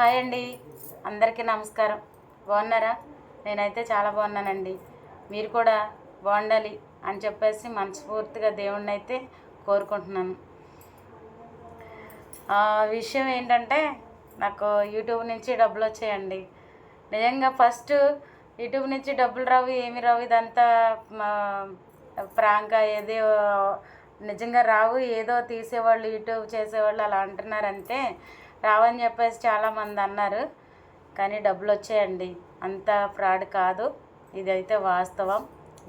Hi అండి. అందరికీ నమస్కారం. బాగున్నారా? నేనైతే చాలా బాగున్నానండి. మీరు కూడా బాగుండాలి అని చెప్పేసి మనస్ఫూర్తిగా దేవుణ్ణి అయితే కోరుకుంటున్నాను. ఆ విషయం ఏంటంటే నాకు యూట్యూబ్ నుంచి డబ్బులు వచ్చాయండి. నిజంగా ఫస్ట్ యూట్యూబ్ నుంచి డబ్బులు రావు ఏమి రావు ఇదంతా ప్రాంక్ ఏదో నిజంగా రావు ఏదో తీసేవాళ్ళు యూట్యూబ్ చేసేవాళ్ళు అలా అంటున్నారంటే రావని చెప్పేసి చాలామంది అన్నారు. కానీ డబ్బులు వచ్చాయండి. అంత ఫ్రాడ్ కాదు. ఇదైతే వాస్తవం.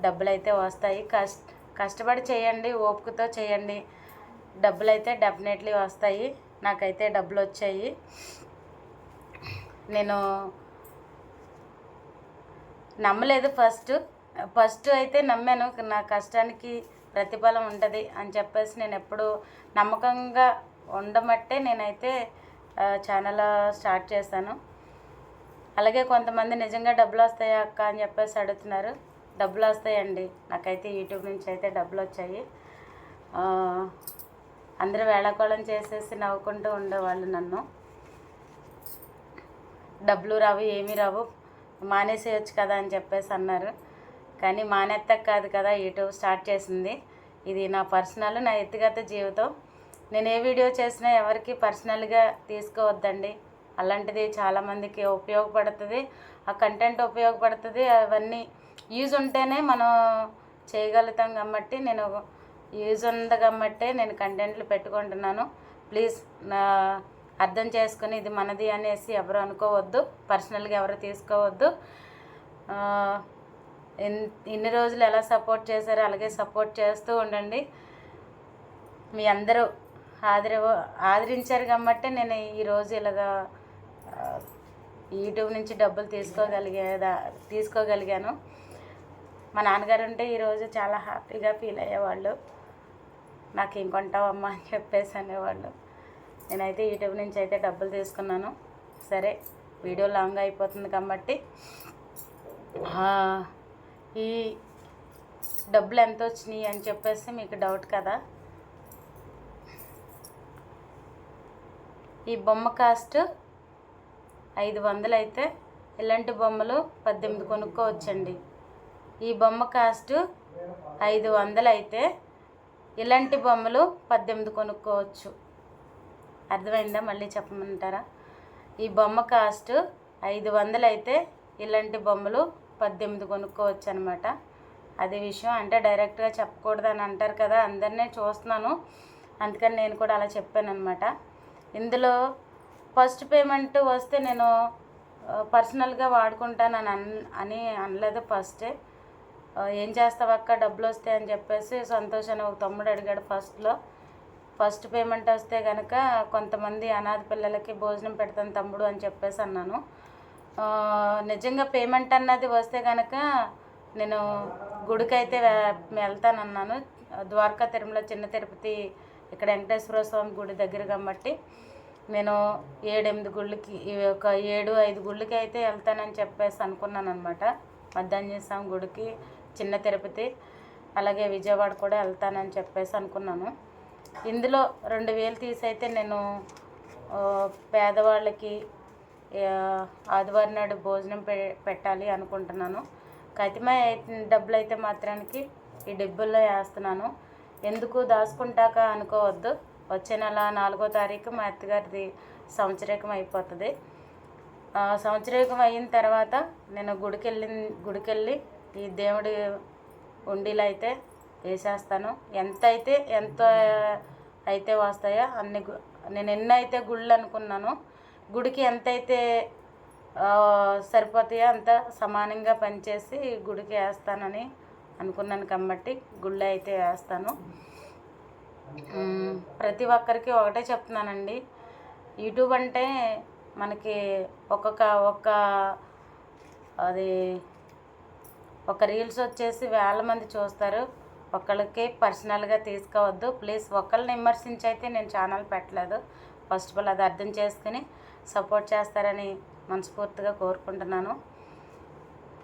డబ్బులు అయితే వస్తాయి. కష్ట కష్టపడి చేయండి ఓపికతో చేయండి. డబ్బులు అయితే డెఫినెట్లీ వస్తాయి. నాకైతే డబ్బులు వచ్చాయి. నేను నమ్మలేదు ఫస్ట్. ఫస్ట్ అయితే నమ్మాను. నా కష్టానికి ప్రతిఫలం ఉంటుంది అని చెప్పేసి నేను ఎప్పుడు నమ్మకంగా ఉండమట్టే నేనైతే ఛానల్ స్టార్ట్ చేశాను. అలాగే కొంతమంది నిజంగా డబ్బులు వస్తాయా అక్క అని చెప్పేసి అడుగుతున్నారు. డబ్బులు వస్తాయండి. నాకైతే యూట్యూబ్ నుంచి అయితే డబ్బులు వచ్చాయి. అందరూ వేళాకోళం చేసేసి నవ్వుకుంటూ ఉండేవాళ్ళు నన్ను. డబ్బులు రావు ఏమీ రావు. మానేసేయచ్చు కదా అని చెప్పేసి అన్నారు. కానీ మానేత్తకు కాదు కదా యూట్యూబ్ స్టార్ట్ చేసింది. ఇది నా పర్సనల్ నా వ్యక్తిగత జీవితం. నేను ఏ వీడియో చేసినా ఎవరికి పర్సనల్గా తీసుకోవద్దండి. అలాంటిది చాలామందికి ఉపయోగపడుతుంది. ఆ కంటెంట్ ఉపయోగపడుతుంది. అవన్నీ యూజ్ ఉంటేనే మనం చేయగలుగుతాం కాబట్టి నేను యూజ్ ఉంది కాబట్టి నేను కంటెంట్లు పెట్టుకుంటున్నాను. ప్లీజ్ నా అర్థం చేసుకుని ఇది మనది అనేసి ఎవరు అనుకోవద్దు. పర్సనల్గా ఎవరు తీసుకోవద్దు. ఇన్- ఇన్ని రోజులు ఎలా సపోర్ట్ చేశారో అలాగే సపోర్ట్ చేస్తూ ఉండండి. మీ అందరూ ఆదర ఆదరించారు కాబట్టి నేను ఈరోజు ఇలాగా యూట్యూబ్ నుంచి డబ్బులు తీసుకోగలిగేదా తీసుకోగలిగాను. మా నాన్నగారు ఉంటే ఈరోజు చాలా హ్యాపీగా ఫీల్ అయ్యేవాళ్ళు. నాకు ఇంకొంటావమ్మా అని చెప్పేసి అనేవాళ్ళు. నేనైతే యూట్యూబ్ నుంచి అయితే డబ్బులు తీసుకున్నాను. సరే వీడియో లాంగ్ అయిపోతుంది కాబట్టి ఈ డబ్బులు ఎంత వచ్చినాయి అని చెప్పేసి మీకు డౌట్ కదా? ఈ బొమ్మ కాస్ట్ ఐదు వందలు అయితే ఇలాంటి బొమ్మలు పద్దెనిమిది కొనుక్కోవచ్చండి. ఈ బొమ్మ కాస్ట్ ఐదు వందలు అయితే ఇలాంటి బొమ్మలు పద్దెనిమిది కొనుక్కోవచ్చు. అర్థమైందా? మళ్ళీ చెప్పమంటారా? ఈ బొమ్మ కాస్ట్ ఐదు వందలు అయితే ఇలాంటి బొమ్మలు పద్దెనిమిది కొనుక్కోవచ్చు అనమాట అది విషయం అంటే డైరెక్ట్గా చెప్పకూడదు అని అంటారు కదా అందరినీ చూస్తున్నాను. అందుకని నేను కూడా అలా చెప్పాను అనమాట ఇందులో ఫస్ట్ పేమెంట్ వస్తే నేను పర్సనల్గా వాడుకుంటాను అని అన్ అని అనలేదు ఫస్టే. ఏం చేస్తావు అక్క? డబ్బులు వస్తాయి అని చెప్పేసి సంతోష్ అని ఒక తమ్ముడు అడిగాడు ఫస్ట్లో. ఫస్ట్ పేమెంట్ వస్తే కనుక కొంతమంది అనాథ పిల్లలకి భోజనం పెడతాను తమ్ముడు అని చెప్పేసి అన్నాను. నిజంగా పేమెంట్ అన్నది వస్తే కనుక నేను గుడికైతే వెళ్తానన్నాను. ద్వారకా తిరుమల చిన్న తిరుపతి ఇక్కడ వెంకటేశ్వర స్వామి గుడి దగ్గర కాబట్టి నేను ఏడెనిమిది గుళ్ళకి ఒక ఏడు ఐదు గుళ్ళకి అయితే వెళ్తానని చెప్పేసి అనుకున్నాను అనమాట మధ్యాహ్నం స్వామి గుడికి చిన్న తిరుపతి అలాగే విజయవాడ కూడా వెళ్తానని చెప్పేసి అనుకున్నాను. ఇందులో రెండు వేలు తీసి అయితే నేను పేదవాళ్ళకి ఆదివారం నాడు భోజనం పె పెట్టాలి అనుకుంటున్నాను. కతిమ డబ్బులు అయితే మాత్రానికి ఈ డబ్బుల్లో వేస్తున్నాను. ఎందుకు దాచుకుంటాక అనుకోవద్దు. వచ్చే నెల నాలుగో తారీఖు మా అత్తగారిది సంవత్సరీకం అయిపోతుంది. ఆ, సంవత్సరీకం అయిన తర్వాత నేను గుడికి వెళ్ళి గుడికి వెళ్ళి ఈ దేవుడి ఉండిలో అయితే వేసేస్తాను. ఎంత అయితే ఎంత అయితే వస్తాయో అన్ని నేను ఎన్ని అయితే గుళ్ళు అనుకున్నాను గుడికి ఎంత అయితే సరిపోతాయో అంత సమానంగా పనిచేసి గుడికి వేస్తానని అనుకున్నాను కాబట్టి గుళ్ళు అయితే వేస్తాను. ప్రతి ఒక్కరికి ఒకటే చెప్తున్నానండి. యూట్యూబ్ అంటే మనకి ఒక్కొక్క ఒక్క అది ఒక రీల్స్ వచ్చేసి వేల మంది చూస్తారు. ఒకళ్ళకి పర్సనల్గా తీసుకోవద్దు. ప్లీజ్ ఒకళ్ళని విమర్శించి అయితే నేను ఛానల్ పెట్టలేదు. ఫస్ట్ ఆఫ్ ఆల్ అది అర్థం చేసుకుని సపోర్ట్ చేస్తారని మనస్ఫూర్తిగా కోరుకుంటున్నాను.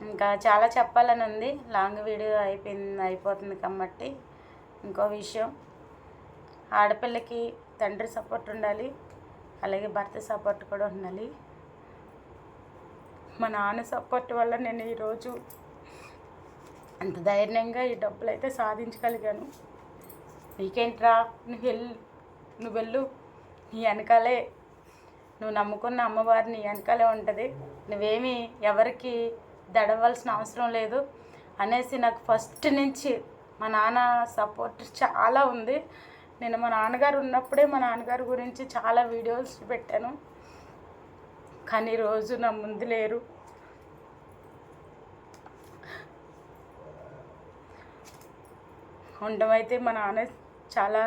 ఇంకా చాలా చెప్పాలని ఉంది లాంగ్ వీడియో అయిపోయింది అయిపోతుంది కాబట్టి ఇంకో విషయం. ఆడపిల్లకి తండ్రి సపోర్ట్ ఉండాలి అలాగే భర్త సపోర్ట్ కూడా ఉండాలి. మా నాన్న సపోర్ట్ వల్ల నేను ఈరోజు అంత ధైర్యంగా ఈ డబ్బులు అయితే సాధించగలిగాను. నీకేంట్రా? నువ్వు వెళ్ళు. నువ్వు వెళ్ళు. నీ వెనకాలే నువ్వు నమ్ముకున్న అమ్మవారిని వెనకాలే ఉంటుంది. నువ్వేమీ ఎవరికి దడవలసిన అవసరం లేదు అనేసి నాకు ఫస్ట్ నుంచి మా నాన్న సపోర్ట్ చాలా ఉంది. నేను మా నాన్నగారు ఉన్నప్పుడే మా నాన్నగారి గురించి చాలా వీడియోస్ పెట్టాను. కానీ రోజు నా ముందు లేరు. ఉండమైతే మా నాన్న చాలా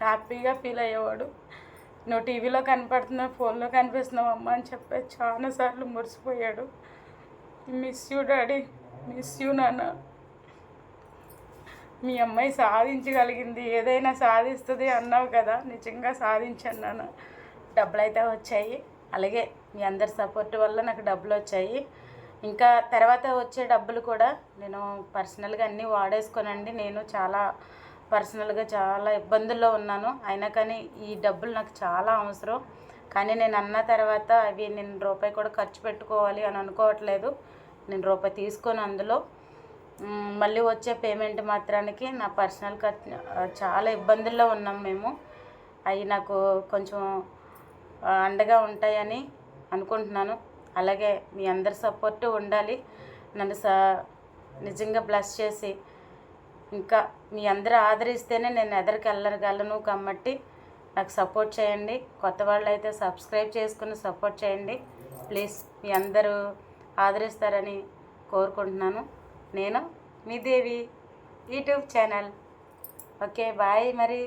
హ్యాపీగా ఫీల్ అయ్యేవాడు. నువ్వు టీవీలో కనపడుతున్నావు ఫోన్లో కనిపిస్తున్నావు అమ్మ అని చెప్పి చాలాసార్లు మురిసిపోయాడు. Miss you daddy miss you నాన్న. మీ అమ్మాయి సాధించగలిగింది. ఏదైనా సాధిస్తుంది అన్నావు కదా. నిజంగా సాధించాను నాన్న. డబ్బులు అయితే వచ్చాయి. అలాగే మీ అందరి సపోర్ట్ వల్ల నాకు డబ్బులు వచ్చాయి ఇంకా తర్వాత వచ్చే డబ్బులు కూడా నేను పర్సనల్గా అన్నీ వాడేసుకోనండి. నేను చాలా పర్సనల్గా చాలా ఇబ్బందుల్లో ఉన్నాను. అయినా కానీ ఈ డబ్బులు నాకు చాలా అవసరం. కానీ నేను అన్న తర్వాత అవి నేను రూపాయి కూడా ఖర్చు పెట్టుకోవాలి అని అనుకోవట్లేదు. నేను రూపాయి తీసుకొని అందులో మళ్ళీ వచ్చే పేమెంట్ మాత్రానికి నా పర్సనల్ ఖర్చు చాలా ఇబ్బందుల్లో ఉన్నాం మేము. అవి నాకు కొంచెం అండగా ఉంటాయని అనుకుంటున్నాను. అలాగే మీ అందరి సపోర్ట్ ఉండాలి. నన్ను స నిజంగా బ్లెస్ చేసి ఇంకా మీ అందరూ ఆదరిస్తేనే నేను ఎదరికి వెళ్ళగలను కాబట్టి నాకు సపోర్ట్ చేయండి. కొత్త వాళ్ళు అయితే సబ్స్క్రైబ్ చేసుకుని సపోర్ట్ చేయండి. ప్లీజ్ మీ అందరూ ఆదరిస్తారని కోరుకుంటున్నాను. నేను మీ Devi YouTube channel. Okay bye మరి.